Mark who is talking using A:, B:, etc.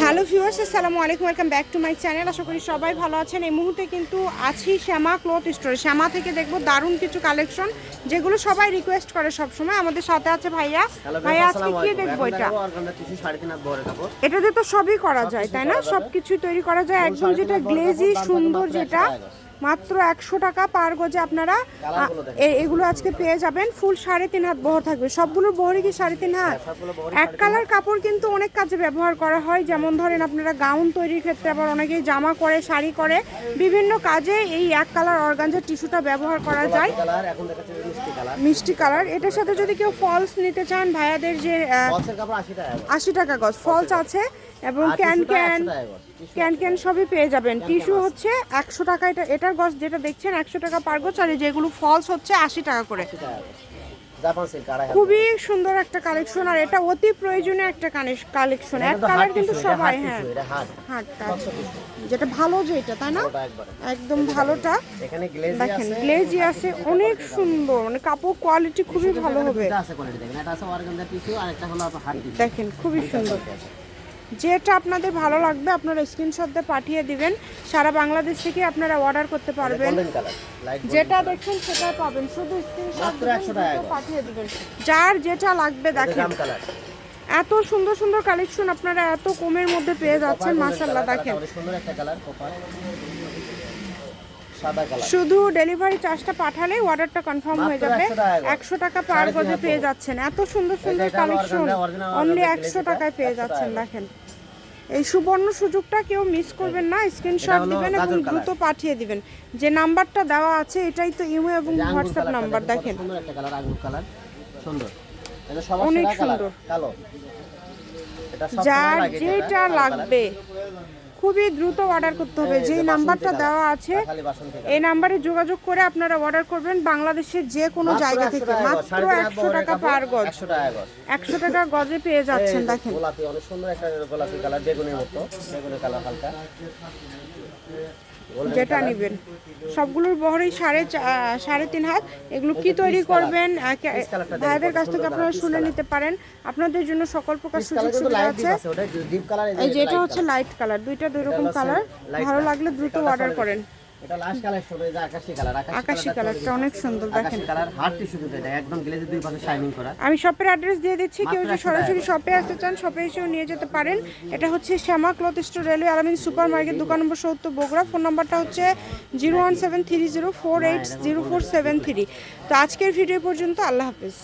A: Hello viewers আসসালামু আলাইকুম welcome back to my channel. আশা করি সবাই ভালো আছেন। এই মুহূর্তে কিন্তু আছি শ্যামা ক্লথ স্টোরে। শ্যামা থেকে দেখব দারুণ কিছু কালেকশন যেগুলো সবাই রিকোয়েস্ট করে সব সময় আমাদের সাথে আছে ভাইয়া। ভাইয়া আজকে কি দেখব এটা। এটাতে তো সবই করা যায় তাই না?
B: করা যাবে।
A: সব কিছুই তৈরি করা যায়। একদম যেটা গ্লেজি সুন্দর যেটা মাত্র একশো টাকা পার গজে আপনারা এ- এগুলো আজকে পেয়ে যাবেন। ফুল সাড়ে তিন হাত বহর থাকবে। সবগুলোর বহরই কি সাড়ে তিন হাত? এক কালার কাপড় কিন্তু অনেক কাজে ব্যবহার করা হয়। যেমন ধরেন আপনারা গাউন তৈরির ক্ষেত্রে আবার অনেকেই জামা করে শাড়ি করে। বিভিন্ন কাজে এই এক কালার অর্গানজার টিস্যুটা ব্যবহার করা যায়।
B: মিষ্টি কালার।
A: এটার সাথে যদি কেউ ফলস নিতে চান ভাইয়াদের যে
B: আশি টাকা
A: গজ। ফলস আছে এবং ক্যান ক্যান
B: 100 টাকা করে। টিস্যু
A: ক্যান ক্যান সবই পেয়ে যাবেন। টিস্যু হচ্ছে একশো টাকা। এটা এটা এটার গজ যেটা দেখছেন একশো টাকা পার গজ আর যেগুলো ফলস হচ্ছে আশি টাকা করে।
B: 80 টাকা করে। জাপান সিল্ক আড়াই হাত
A: খুবই সুন্দর একটা কালেকশন আর এটা অতি প্রয়োজনীয় একটা কালেকশন এক কালার কিন্তু সবাই হ্যাঁ। হাটটা যেটা ভালো যে এটা তাই না? একদম ভালোটা। দেখেন
B: আছে
A: গ্লেজি আছে অনেক সুন্দর মানে কাপড় কোয়ালিটি খুবই ভালো হবে।
B: দেখেন।
A: খুবই সুন্দর। যেটা আপনাদের ভালো লাগবে আপনারা স্ক্রিনশট দিয়ে পাঠিয়ে দিবেন। সারা বাংলাদেশ থেকে আপনারা অর্ডার করতে পারবেন।
B: কালার লাইট
A: যেটা দেখছেন সেটা পাবেন। শুধু স্ক্রিনশট
B: মাত্র 100 টাকা করে।
A: পাঠিয়ে দিবেন। যার যেটা লাগবে দেখেন। এত সুন্দর সুন্দর কালেকশন আপনারা এত কমের মধ্যে পেয়ে যাচ্ছেন মাশাল্লাহ দেখেন।
B: সুন্দর একটা কালার সাদা কালার।
A: শুধু ডেলিভারি চার্জটা পাঠালে অর্ডারটা কনফার্ম হয়ে যাবে।
B: 100 টাকা
A: একশো টাকা পার গজে পেয়ে যাচ্ছেন। এত সুন্দর সুন্দর কালেকশন অনলি
B: organza
A: একশো
B: glaze
A: টাকায় পেয়ে যাচ্ছেন দেখেন। এই সুবর্ণ সুযোগটা কেউ মিস করবেন না। স্ক্রিনশট দিবেন এবং দ্রুত পাঠিয়ে দিবেন। যে নাম্বারটা দেওয়া আছে এটাই তো ইমো এবং হোয়াটসঅ্যাপ নাম্বার দেখেন। অনেক সুন্দর।
B: কালো। এটা সব
A: যার যেটা লাগবে। খুবই দ্রুত অর্ডার করতে হবে।
B: যে
A: যেই নাম্বারটা দেওয়া আছে। এই নাম্বারে যোগাযোগ করে আপনারা অর্ডার করবেন বাংলাদেশের যে কোনো জায়গা থেকে। মাত্র একশো টাকা পার গজ
B: 100 টাকা গজ।
A: একশো টাকা গজে পেয়ে যাচ্ছেন দেখেন।
B: গোলাপি অনেক সুন্দর একটা গোলাপি কালার বেগুনের মতো বেগুনের কালার হালকা।
A: যেটা। নেবেন। সবগুলোর বহরেই সাড়ে সাড়ে তিন হাত। এগুলো কি তৈরি করবেন? ভাইদের কাছ থেকে আপনারা শুনে নিতে পারেন। আপনাদের জন্য সকল প্রকার সুযোগ সুবিধা আছে।
B: এই যে
A: এটা হচ্ছে লাইট কালার দুইটা দুই রকম কালার ভালো লাগলে দ্রুত অর্ডার করেন।
B: এটা লাস্ট কালার শুধু এই যে আকাশি কালার
A: আকাশি কালারটা অনেক সুন্দর দেখেন।
B: কালার টিস্যু কিন্তু এটা একদম গ্লেজে দুই পাশে শাইনিং করা।
A: আমি শপের অ্যাড্রেস দিয়ে দিচ্ছি কেউ যদি সরাসরি শপে আসতে চান শপে এসেও নিয়ে যেতে পারেন। এটা হচ্ছে Shyama cloth store railway Alamin super market দোকান নম্বর সত্তর বগুড়া। ফোন নাম্বারটা হচ্ছে zero one seven three zero four eight zero four seven three. তো আজকের ভিডিও পর্যন্ত আল্লাহ হাফিজ।